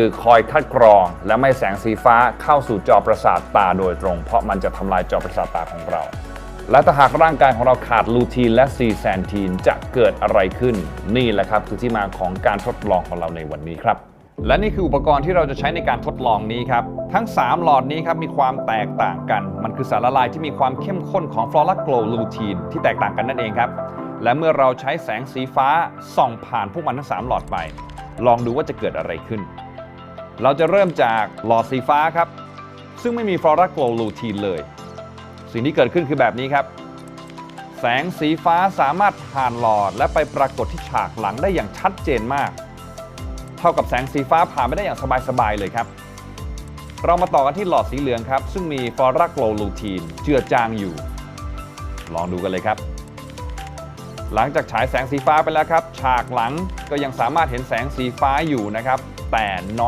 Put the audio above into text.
คือคอยคัดกรองและไม่แสงสีฟ้าเข้าสู่จอประสาทตาโดยตรง เพราะมันจะทำลายจอประสาทตาของเรา และถ้าหากร่างกายของเราขาดลูทีนและซีแซนทีนจะเกิดอะไรขึ้น นี่แหละครับคือที่มาของการทดลองของเราในวันนี้ครับ และนี่คืออุปกรณ์ที่เราจะใช้ในการทดลองนี้ครับ ทั้ง 3 หลอดนี้ครับมีความแตกต่างกัน มันคือสารละลายที่มีความเข้มข้นของฟลอรักโกลลูทีนที่แตกต่างกันนั่นเองครับและเมื่อเราใช้แสงสีฟ้าส่องผ่านพวกมันทั้ง3หลอดไป ลองดูว่าจะเกิดอะไรขึ้น เราจะเริ่มจากหลอดสีฟ้าครับ ซึ่งไม่มีฟลอรักโกลลูทีนเลย สิ่งที่เกิดขึ้นคือแบบนี้ครับ แสงสีฟ้าสามารถผ่านหลอดและไปปรากฏที่ฉากหลังได้อย่างชัดเจนมาก เท่ากับแสงสีฟ้าผ่านไปได้อย่างสบายๆเลยครับ เรามาต่อกันที่หลอดสีเหลืองครับ ซึ่งมีฟลอราโกลลูทีนเจือจางอยู่ ลองดูกันเลยครับหลังจากฉายแสงสีฟ้าไปแล้วครับ ฉากหลังก็ยังสามารถเห็นแสงสีฟ้าอยู่นะครับ แต่น้อย